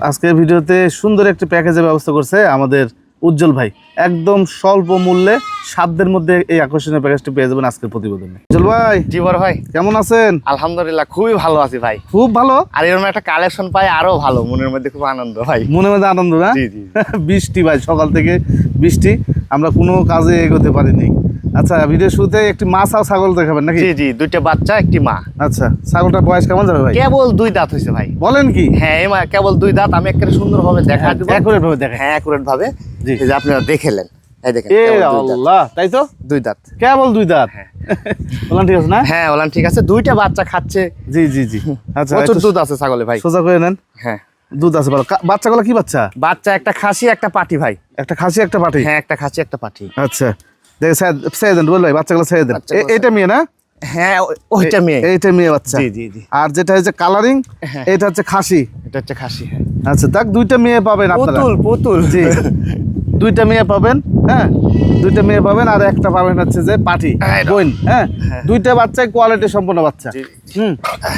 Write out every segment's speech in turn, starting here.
আজকের ভিডিওতে সুন্দর একটি প্যাকেজের ব্যবস্থা করছে আমাদের উজ্জ্বল ভাই। একদম স্বল্প মূল্যে সাধ্যের মধ্যে এই আকর্ষণীয় প্যাকেজটি পেয়ে যাবেন আজকের প্রতিবেদনে। উজ্জ্বল ভাই জি বড় ভাই। কেমন আছেন? আলহামদুলিল্লাহ খুবই ভালো আছি ভাই। খুব ভালো? আর এরকম একটা কালেকশন পাই আরও ভালো মনের মধ্যে খুব আনন্দ ভাই। মনের মধ্যে আনন্দ না? জি জি। বৃষ্টি ভাই সকাল থেকে বৃষ্টি। আমরা কোনো কাজে এগোতে পারিনি। আচ্ছা ভিডিও শুরুতে একটি মাছ আর ছাগল দেখাবেন নাকি? জি জি দুইটা বাচ্চা একটি মা। আচ্ছা ছাগলটার বয়স কেমন যাবে ভাই? কেবল দুই দাঁত হয়েছে ভাই। বলেন কি? হ্যাঁ এই মা কেবল দুই দাঁত আমি একটা সুন্দর ভাবে দেখা দিব। অ্যাকুরেট ভাবে দেখেন হ্যাঁ অ্যাকুরেট ভাবে জি। যে আপনারা দেখেলেন এই দেখেন এ। আল্লাহ তাই তো? দুই দাঁত। কেবল দুই দাঁত। বললাম ঠিক আছে না? হ্যাঁ বললাম ঠিক আছে। দুইটা বাচ্চা খাচ্ছে। জি জি জি। আচ্ছা প্রচুর দুধ আছে ছাগলে ভাই। সোজা করে নেন। হ্যাঁ। দুধ আছে ভালো বাচ্চাগুলো কি বাচ্চা? বাচ্চা একটা খাসি একটা পাটি ভাই। একটা খাসি একটা পাটি? হ্যাঁ একটা খাসি একটা পাটি। আচ্ছা। দেখে ছেড়ে দেন বল ভাই বাচ্চাগুলো ছেড়ে দেন। বাচ্চাগুলো মেয়ে না? হ্যাঁ ওইটা মেয়ে। এইটা মেয়ে বাচ্চা। জি জি জি। আর যেটা হচ্ছে কালারিং হ্যাঁ। এটা হচ্ছে খাসি। এটা হচ্ছে খাসি হ্যাঁ। আচ্ছা দেখ দুইটা মেয়ে পাবেন আপনারা। পুতুল পুতুল। জি। দুইটা মেয়ে পাবেন হ্যাঁ? দুইটা মেয়ে পাবেন আর একটা পাবেন হচ্ছে যে পাটি হ্যাঁ, হ্যাঁ? দুইটা বাচ্চাই কোয়ালিটি সম্পন্ন বাচ্চা। হুম?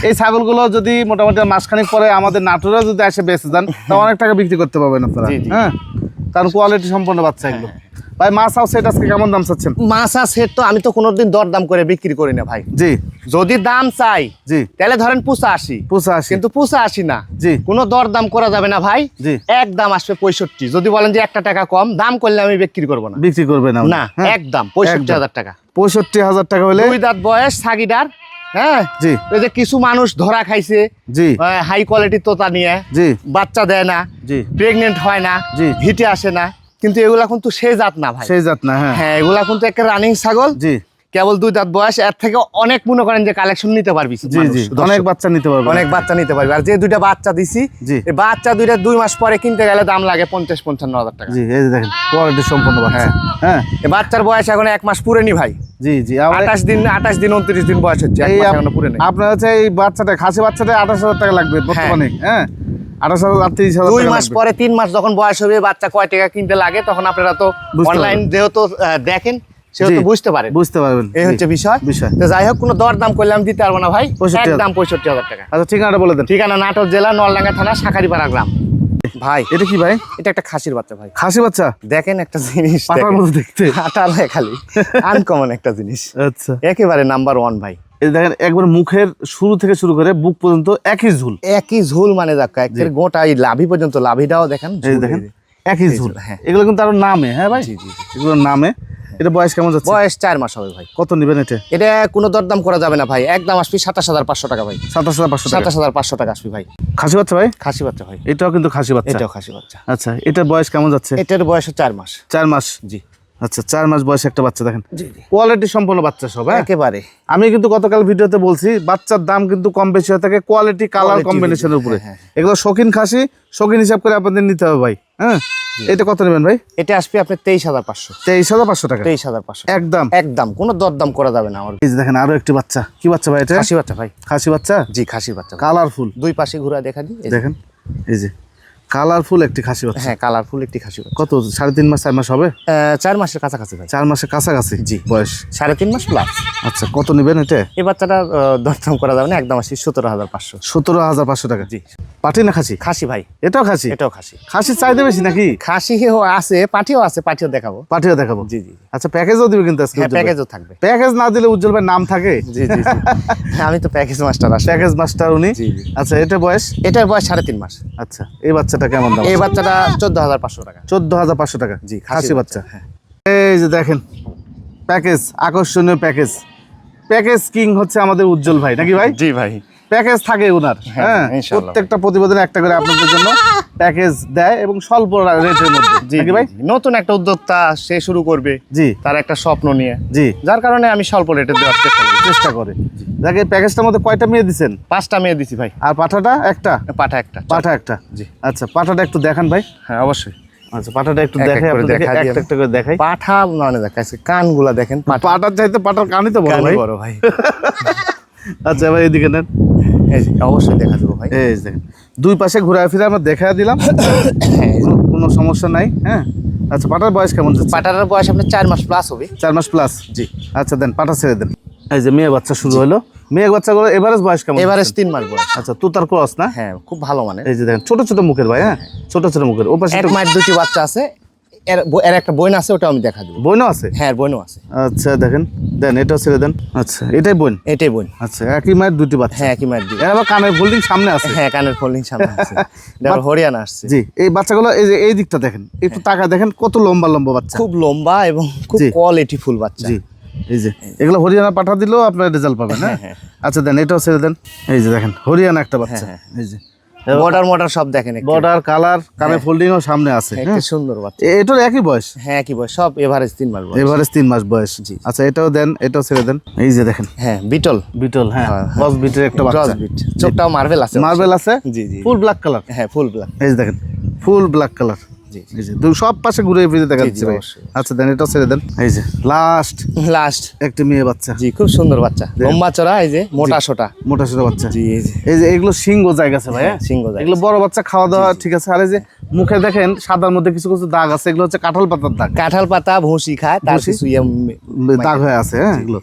এই ছাগলগুলো যদি মোটামুটি মাসখানিক পরে আমাদের নাটোরে যদি এসে বেঁচে যান তা অনেক টাকা বিক্রি করতে পারবেন আপনারা। হ্যাঁ? কারণ কোয়ালিটি সম্পন্ন বাচ্চা এগুলো। ভাই মাছ সেট আজকে কেমন দাম চাচ্ছেন? মাছা সেট তো আমি তো কোনোদিন দরদাম করে বিক্রি করি না ভাই। জি। যদি দাম চাই জি। তাহলে ধরেন পুষা আসি পুষা আসি কিন্তু পুষা আসি না। জি। কোনো দরদাম করা যাবে না ভাই। জি। এক দাম আসবে পঁয়ষট্টি। যদি বলেন যে একটা টাকা কম দাম করলে আমি বিক্রি করব না। বিক্রি করবেন না। না হ্যাঁ? এক দাম পঁয়ষট্টি হাজার টাকা। পঁয়ষট্টি হাজার টাকা হলে দুই দাঁত বয়স সাগিডার হ্যাঁ? জি। এই যে কিছু মানুষ ধরা খাইছে জি। হাই কোয়ালিটির তোতা নিয়ে জি। বাচ্চা দেয় না জি। প্রেগনেন্ট হয় না জি। হিটে আসে না। কিন্তু এগুলা কিন্তু সেই জাত না ভাই। সেই জাত না হ্যাঁ। হ্যাঁ এগুলা কিন্তু একটা রানিং ছাগল। জি। কেবল দুই দাঁত বয়স এর থেকে অনেক মনে করেন যে কালেকশন নিতে পারবি জি জি অনেক বাচ্চা নিতে পারবেন অনেক বাচ্চা নিতে পারবি। আর যে দুইটা বাচ্চা দিছি এই বাচ্চা দুইটা দুই মাস পরে কিনতে গেলে দাম লাগে পঞ্চাশ পঞ্চান্ন হাজার টাকা। জি এই দেখেন কোয়ালিটি সম্পন্ন বাচ্চা। হ্যাঁ। হ্যাঁ। এই বাচ্চার বয়স এখন এক মাস পুরেনি ভাই। জি জি আঠাশ দিন আঠাশ দিন উনত্রিশ দিন বয়স হচ্ছে এক মাস এখনও পুরে আপনার হচ্ছে এই বাচ্চাটা খাসি বাচ্চাটা আঠাশ হাজার টাকা লাগবে বর্তমানে হ্যাঁ? আঠাশ হাজার আটত্রিশ হাজার দুই মাস পরে তিন মাস যখন বয়স হবে বাচ্চা কয় টাকা কিনতে লাগে তখন আপনারা তো অনলাইন যেহেতু দেখেন সেহেতু বুঝতে পারেন। বুঝতে পারবেন। এই হচ্ছে বিষয়। বিষয়। তো যাই হোক কোনো দর দাম করলে আমি দিতে পারব না ভাই। 65,000 একদম পঁয়ষট্টি হাজার টাকা। আচ্ছা ঠিকানাটা বলে দেন। ঠিকানা নাটোর জেলা নলডাঙ্গা থানা গ্রাম। ভাই এটা কি ভাই? এটা একটা খাসির বাচ্চা ভাই। খাসি বাচ্চা? দেখেন একটা জিনিস পাটার মতো দেখতে। আটা খালি। আনকমন একটা জিনিস। আচ্ছা। একেবারে নাম্বার ওয়ান ভাই। এই দেখেন একবার মুখের শুরু থেকে শুরু করে বুক পর্যন্ত একই ঝুল। একই ঝোল মানে দেখা একের গোটা এই লাভি পর্যন্ত লাভিটাও দেখেন এই দেখেন একই ঝুল। হ্যাঁ। এগুলো কিন্তু আরও নামে হ্যাঁ ভাই। এগুলোর নামে। এটা বয়স কেমন যাচ্ছে? বয়স চার মাস হবে ভাই। কত নিবেন এটা? এটা কোনো দরদাম করা যাবে না ভাই। একদম আসবি সাতাশ হাজার পাঁচশো টাকা ভাই। সাতাশ হাজার পাঁচশো সাতাশ হাজার পাঁচশো টাকা আসবি ভাই। খাসি বাচ্চা ভাই? খাসি বাচ্চা ভাই। এটাও কিন্তু খাসি বাচ্চা। এটাও খাসি বাচ্চা। আচ্ছা এটার বয়স কেমন যাচ্ছে? এটার বয়স চার মাস। চার মাস। জি। আচ্ছা চার মাস বয়সে একটা বাচ্চা দেখেন। কোয়ালিটি সম্পন্ন বাচ্চা সব হ্যাঁ? একেবারে। আমি কিন্তু গতকাল ভিডিওতে বলছি বাচ্চার দাম কিন্তু কম বেশি হয়ে থাকে কোয়ালিটি কালার কম্বিনেশনের উপরে। হ্যাঁ, এগুলো শৌখিন খাসি শৌখিন হিসাব করে আপনাদের নিতে হবে ভাই হ্যাঁ? এটা কত নেবেন ভাই? এটা আসবে আপনার তেইশ হাজার পাঁচশো। তেইশ হাজার পাঁচশো টাকা। তেইশ হাজার পাঁচশো। একদম। একদম কোনো দরদাম করা যাবে না আমার। এই দেখেন আরও একটি বাচ্চা। কি বাচ্চা ভাই এটা? খাসি বাচ্চা ভাই। খাসি বাচ্চা? জি খাসি বাচ্চা। কালারফুল দুই পাশে ঘুরা দেখা দিই দেখেন এই যে। কালারফুল একটি খাসি বাচ্চা। হ্যাঁ কালারফুল একটি খাসি বাচ্চা। কত? সাড়ে তিন মাস চার মাস হবে? চার মাসের কাছাকাছি ভাই। চার মাসের কাছাকাছি? জি। বয়স? সাড়ে তিন মাস প্লাস আচ্ছা কত নেবেন এটা এই বাচ্চাটা দরদাম করা যাবে না একদম আসি সতেরো হাজার পাঁচশো। সতেরো হাজার পাঁচশো টাকা। জি। পাটি না খাসি? খাসি ভাই। এটাও খাসি? এটাও খাসি। খাসি চাইতে বেশি নাকি? খাসিও আছে পাঠিও আছে পাঠিও দেখাবো। পাটিও দেখাবো? জি জি আচ্ছা প্যাকেজও দিবে কিন্তু আজকে হ্যাঁ প্যাকেজও থাকবে। প্যাকেজ না দিলে উজ্জ্বল ভাই নাম থাকে? জি জি আমি তো প্যাকেজ মাস্টার আসি প্যাকেজ মাস্টার উনি। আচ্ছা এটা বয়স? এটার বয়স সাড়ে তিন মাস। আচ্ছা এই বাচ্চাটা কেমন দাম এই বাচ্চাটা চোদ্দ হাজার পাঁচশো টাকা। চোদ্দ হাজার পাঁচশো টাকা। জি, খাসি বাচ্চা, হ্যাঁ। এই যে দেখেন প্যাকেজ আকর্ষণীয় প্যাকেজ। প্যাকেজ কিং হচ্ছে আমাদের উজ্জ্বল ভাই নাকি ভাই? জি ভাই। প্যাকেজ থাকে ওনার হ্যাঁ, হ্যাঁ? প্রত্যেকটা প্রতিবেদনে একটা করে আপনাদের জন্য প্যাকেজ দেয় এবং স্বল্প রেটের মধ্যে। জি ভাই। নতুন একটা উদ্যোক্তা সে শুরু করবে জি। তার একটা স্বপ্ন নিয়ে। জি। যার কারণে আমি স্বল্প রেটে দেওয়ার চেষ্টা করি। চেষ্টা করে। দেখে প্যাকেজটার মধ্যে কয়টা মেয়ে দিচ্ছেন পাঁচটা মেয়ে দিছি ভাই। আর পাঠাটা একটা? পাঠা একটা। পাঠা একটা? জি। আচ্ছা পাঠাটা একটু দেখান ভাই। হ্যাঁ অবশ্যই। আচ্ছা পাঠাটা একটু এক এক দেখাই একটা একটা করে দেখাই। পাঠা মানে দেখাচ্ছে কানগুলা দেখেন পাটার চাইতে পাটার কানই তো বড় কানই ভাই। বড় ভাই। আচ্ছা এবার এদিকে নেন। অবশ্যই দেখা দেবো ভাই। এই দেখেন দুই পাশে ফিরে আমরা দেখা দিলাম। হ্যাঁ। কোনো- সমস্যা নাই হ্যাঁ? আচ্ছা পাটার বয়স কেমন পাঠাটার বয়স আপনার চার মাস প্লাস হবে। চার মাস প্লাস জি। আচ্ছা দেন পাটা ছেড়ে দেন। এই যে মেয়ে বাচ্চা শুরু হলো। মেয়ে বাচ্চাগুলো এভারেজ বয়স কেমন এভারেজ তিন মাস বয়স। আচ্ছা তুতার ক্রস না? হ্যাঁ খুব ভালো মানে। এই যে দেখেন ছোট ছোট মুখের ভাই হ্যাঁ? ছোট ছোট মুখের। ও পাশে এক দুটি বাচ্চা আছে এর একটা বোন আছে ওটা আমি দেখা দেবো। আছে? হ্যাঁ আছে। আচ্ছা দেখেন। দেন এটাও ছেড়ে দেন। আচ্ছা এটাই বোন এটাই বোন আচ্ছা একই মায়ের দুটি বাচ্চা? হ্যাঁ একই মায়ের দুই এর আবার কানের ফোল্ডিং সামনে আছে? হ্যাঁ কানের ফোল্ডিং সামনে আছে। হরিয়ানা আসছে। জি এই বাচ্চাগুলো এই যে এই দিকটা দেখেন। একটু টাকা দেখেন কত লম্বা লম্বা বাচ্চা। খুব লম্বা এবং খুব কোয়ালিটি ফুল বাচ্চা। জি এই যে এগুলো হরিয়ানা পাঠা দিলেও আপনার রেজাল্ট পাবেন হ্যাঁ? আচ্ছা দেন এটাও ছেড়ে দেন। এই যে দেখেন হরিয়ানা একটা বাচ্চা। হ্যাঁ, এই যে। বর্ডার মর্ডার সব দেখেন। বর্ডার কালার কানে ফোল্ডিং ও সামনে আছে হ্যাঁ, হ্যাঁ? সুন্দর বাচ্চা। এটার একই বয়স? হ্যাঁ একই বয়স সব এভারেজ তিন মাস বয়স। এভারেজ তিন মাস বয়স। জি। আচ্ছা এটাও দেন এটাও ছেড়ে দেন। এই যে দেখেন। হ্যাঁ বিটল। বিটল হ্যাঁ হ্যাঁ, বস বিটের একটা বাচ্চা। বিট চোখটাও মার্বেল আছে মার্বেল আছে? জি জি ফুল ব্ল্যাক কালার হ্যাঁ ফুল ব্ল্যাক এই দেখেন ফুল ব্ল্যাক কালার এই যে সব পাশে ঘুরে ফিরে দেখা যাচ্ছে ভাই। আচ্ছা দেন এটাও ছেড়ে দেন। এই যে। লাস্ট লাস্ট একটি মেয়ে বাচ্চা। জি খুব সুন্দর বাচ্চা। লম্বা চড়া এই যে মোটা সোটা। মোটা সোটা বাচ্চা। জি এই যে। এগুলো সিংহ জায়গা আছে ভাই হ্যাঁ? সিংহ জায়গা এগুলো বড় বাচ্চা খাওয়া দাওয়া ঠিক আছে। আর এই যে মুখে দেখেন সাদার মধ্যে কিছু কিছু দাগ আছে এগুলো হচ্ছে কাঁঠাল পাতার দাগ। কাঁঠাল পাতা ভুসি খায় তার? কিছু ইয়ে দাগ হয়ে আছে হ্যাঁ? এগুলো।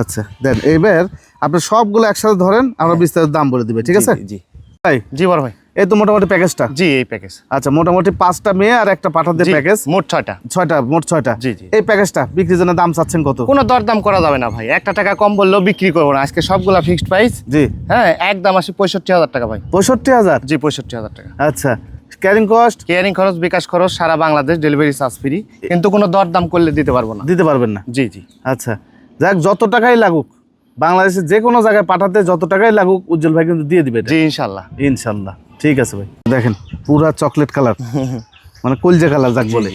আচ্ছা দেন এবার আপনি সবগুলো একসাথে ধরেন আমরা বিস্তারিত দাম বলে দিবে ঠিক আছে? জি। ভাই। জি বড় ভাই। এই তো মোটামুটি প্যাকেজটা? জি এই প্যাকেজ। আচ্ছা মোটামুটি পাঁচটা মেয়ে আর একটা পাঠাতে প্যাকেজ। মোট ছয়টা। ছয়টা মোট ছয়টা? জি, জি। এই প্যাকেজটা বিক্রির জন্য দাম চাচ্ছেন কত? কোনো দরদাম করা যাবে না ভাই। একটা টাকা কম বললেও বিক্রি করব না। আজকে সবগুলা ফিক্সড প্রাইস জি। হ্যাঁ একদম আসি পঁয়ষট্টি হাজার টাকা ভাই। পঁয়ষট্টি হাজার? জি পঁয়ষট্টি হাজার টাকা। আচ্ছা ক্যারিং কস্ট কেয়ারিং খরচ বিকাশ খরচ সারা বাংলাদেশ ডেলিভারি চার্জ ফ্রি কিন্তু কোনো দরদাম করলে দিতে পারব না। দিতে পারবেন না? জি জি। আচ্ছা যাক যত টাকাই লাগুক বাংলাদেশের যে কোনো জায়গায় পাঠাতে যত টাকাই লাগুক উজ্জ্বল ভাই কিন্তু দিয়ে দিবে। জি ইনশাল্লাহ। ইনশাল্লাহ। ঠিক আছে ভাই। দেখেন পুরা চকলেট কালার মানে কলজে কালার যাক বলে।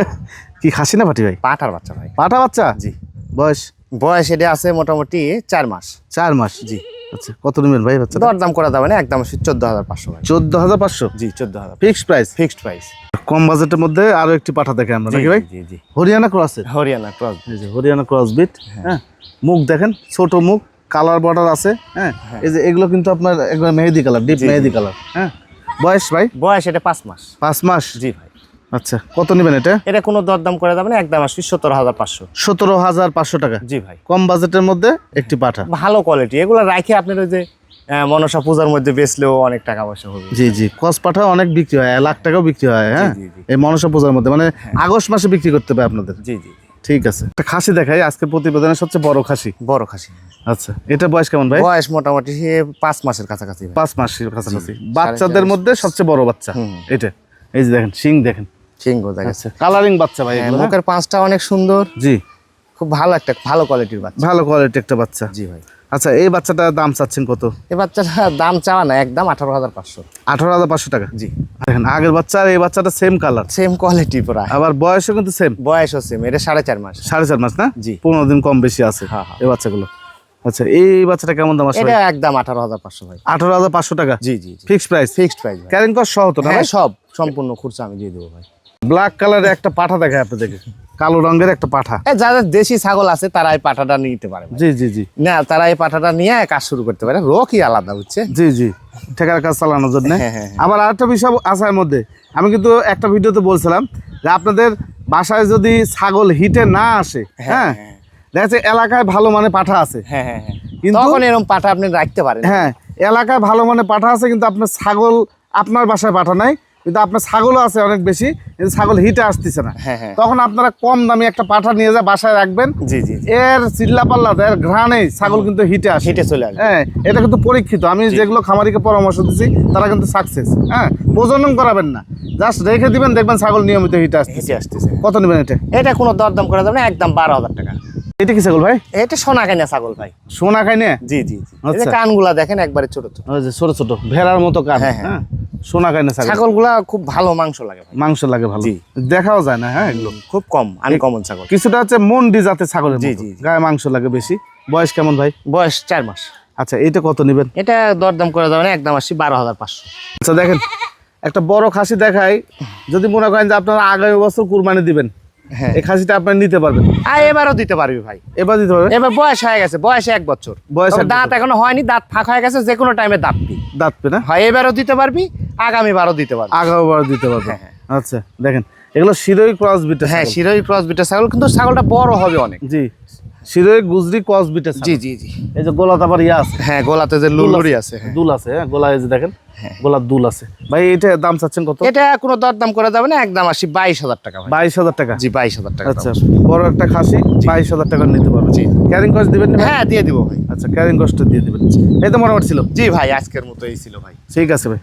কি খাসি না পাটি ভাই? পাঠার বাচ্চা ভাই। পাঠা বাচ্চা? জি। বয়স? বয়স এটা আছে মোটামুটি চার মাস। চার মাস জি। আচ্ছা কত নেবেন ভাই বাচ্চা দরদাম করা যাবে না একদম চোদ্দ হাজার পাঁচশো ভাই। চোদ্দ হাজার পাঁচশো? জি চোদ্দ হাজার ফিক্সড প্রাইস ফিক্সড প্রাইস কম বাজেটের মধ্যে আরও একটি পাঠা দেখে আমরা নাকি ভাই? জি জি। Haryana cross Haryana cross Haryana cross bit হ্যাঁ। মুখ দেখেন ছোট মুখ। কালার বর্ডার আছে হ্যাঁ? এই যে এগুলো কিন্তু আপনার একবার mehendi colour deep. Mehendi colour. হ্যাঁ? বয়স ভাই? বয়স এটা পাঁচ মাস। পাঁচ মাস? জি ভাই। আচ্ছা কত নেবেন এটা? এটা কোনো দরদাম করা যাবে না একদম আসি সতেরো হাজার পাঁচশো। সতেরো হাজার পাঁচশো টাকা। জি ভাই। কম বাজেটের মধ্যে একটি পাঠা। ভালো কোয়ালিটি এগুলো রাখে আপনার ওই যে মনসা পূজার মধ্যে বেচলেও অনেক টাকা পয়সা হবে। জি জি। কস পাঠা অনেক বিক্রি হয় লাখ টাকাও বিক্রি হয় হ্যাঁ। এই মনসা পূজার মধ্যে মানে আগস্ট মাসে বিক্রি করতে হবে আপনাদের। জি জি। ঠিক আছে। একটা খাসি দেখাই আজকে প্রতিবেদনের সবচেয়ে বড় খাসি। বড় খাসি। আচ্ছা এটা বয়স কেমন ভাই? বয়স মোটামুটি পাঁচ মাসের কাছাকাছি পাঁচ মাসের কাছাকাছি। বাচ্চাদের মধ্যে সবচেয়ে বড় বাচ্চা। এটা এই যে দেখেন সিং দেখেন। সিংহ দেখা আচ্ছা কালারিং বাচ্চা ভাই হ্যাঁ, হ্যাঁ? মুখের পাঁচটা অনেক সুন্দর। জি। খুব ভালো একটা ভালো কোয়ালিটির বাচ্চা। ভালো কোয়ালিটির একটা বাচ্চা। জি ভাই। আচ্ছা এই বাচ্চাটার দাম চাচ্ছেন কত? এই বাচ্চাটা দাম চাওয়া না একদম আঠারো হাজার পাঁচশো। আঠারো হাজার পাঁচশো টাকা? জি। দেখেন আগের বাচ্চা আর এই বাচ্চাটা সেম কালার সেম কোয়ালিটি প্রায় আবার বয়সও কিন্তু সেম বয়সও সেম এটা সাড়ে চার মাস। সাড়ে চার মাস না? জি। পনেরো দিন কম বেশি আছে হ্যাঁ, হ্যাঁ। এই বাচ্চাগুলো। আচ্ছা এই বাচ্চাটা কেমন দাম আসবে এটা একদম আঠারো হাজার পাঁচশো ভাই। আঠারো হাজার পাঁচশো টাকা? জি জি fixed price fixed price carrying cost সহ তো না হ্যাঁ সব। সম্পূর্ণ খুরসা আমি দিয়ে দেবো ভাই। ব্ল্যাক কালারের একটা পাঠা দেখায় আপনাদেরকে। কালো রঙের একটা পাঠা। যাদের দেশি ছাগল আছে তারা এই পাঠাটা নিতে পারে জি জি জি। না তারা এই পাঠাটা নিয়ে কাজ শুরু করতে পারে। রোগই আলাদা বুঝছে? জি জি। ঠেকার কাজ চালানোর জন্য। হ্যাঁ, হ্যাঁ, আবার আরেকটা বিষয় আছে এর মধ্যে। আমি কিন্তু একটা ভিডিওতে বলছিলাম যে আপনাদের বাসায় যদি ছাগল হিটে না আসে হ্যাঁ হ্যাঁ। দেখা যাচ্ছে এলাকায় ভালো মানে পাঠা আছে। হ্যাঁ হ্যাঁ হ্যাঁ। কিন্তু- তখন এরকম পাঠা আপনি রাখতে পারেন। হ্যাঁ এলাকায় ভালো মানে পাঠা আছে কিন্তু আপনার ছাগল আপনার বাসায় পাঠা নাই। কিন্তু আপনার ছাগলও আছে অনেক বেশি কিন্তু ছাগল হিটে আসতেছে না। হ্যাঁ হ্যাঁ। তখন আপনারা কম দামি একটা পাঠা নিয়ে যা বাসায় রাখবেন। জি জি জি। এর চিল্লা পাল্লা এর ঘ্রাণেই ছাগল কিন্তু হিটে আসে। হিটে চলে আসবে হ্যাঁ এটা কিন্তু পরীক্ষিত। আমি যেগুলো খামারিকে পরামর্শ দিচ্ছি তারা কিন্তু সাকসেস হ্যাঁ প্রজনন করাবেন না। জাস্ট রেখে দিবেন দেখবেন ছাগল নিয়মিত হিটে আসছে হিটে আসতেছে। কত নেবেন এটা? এটা কোনো দরদাম করা যাবে না একদম বারো হাজার টাকা। এটা কি ছাগল ভাই? এটা সোনা কেনা ছাগল ভাই। সোনা খাইনে জি জি আচ্ছা। কানগুলা দেখেন একবারে ছোট ছোট। ছোট ছোট ভেড়ার মতো কান। হ্যাঁ, হ্যাঁ। সোনা খাই না ছাগল। ছাগলগুলা খুব ভালো মাংস লাগে মাংস লাগে ভালো। দেখাও যায় না হ্যাঁ? এগুলো খুব কম আনকমন ছাগল। কিছুটা হচ্ছে মন্ডি জাতের ছাগলের জি, জি, জি। গায়ে মাংস লাগে বেশি। বয়স কেমন ভাই? বয়স চার মাস। আচ্ছা এইটা কত নেবেন? এটা দরদাম করা যাবে না একদম আসি বারো হাজার পাঁচশো। আচ্ছা দেখেন একটা বড় খাসি দেখাই। যদি মনে করেন যে আপনারা আগামী বছর কুরবানি দিবেন হ্যাঁ। এই খাসিটা আপনি নিতে পারবেন। আর এবারও দিতে পারবি ভাই। এবার দিতে পারবেন? এবার বয়স হয়ে গেছে বয়স এক বছর। বয়স দাঁত এখনও হয়নি দাঁত ফাঁক হয়ে গেছে যে কোনো টাইমে দাঁত দি দাঁত পে না? হয় এবারও দিতে পারবি আগামী বারও দিতে পারবি। আগামী বার দিতে পারবেন হ্যাঁ, আচ্ছা দেখেন এগুলো শিরোই ক্রস বিট হ্যাঁ শিরোই ক্রস বিটের ছাগল কিন্তু ছাগলটা বড় হবে অনেক। জি শিরোই গুজরি কস বিটে জি জি জি। এই যে গোলাত আবার ইয়া আছে। হ্যাঁ গোলাতে যে লুলুরি আছে হ্যাঁ। দুল আছে হ্যাঁ গোলা এই যে দেখেন গোলার দুল আছে। ভাই এটা দাম চাচ্ছেন কত? এটা কোনো দরদাম করা যাবে না একদম আসি বাইশ হাজার টাকা বাইশ হাজার টাকা? জি বাইশ হাজার টাকা আচ্ছা বড় একটা খাসি বাইশ হাজার টাকা নিতে পারবেন জি। ক্যারিং কস্ট দিবেন না হ্যাঁ দিয়ে দিব ভাই। আচ্ছা ক্যারিং কস্ট দিয়ে দিবেন। এই তো মোটামুটি ছিল। জি ভাই আজকের মতো এই ছিল ভাই। ঠিক আছে ভাই।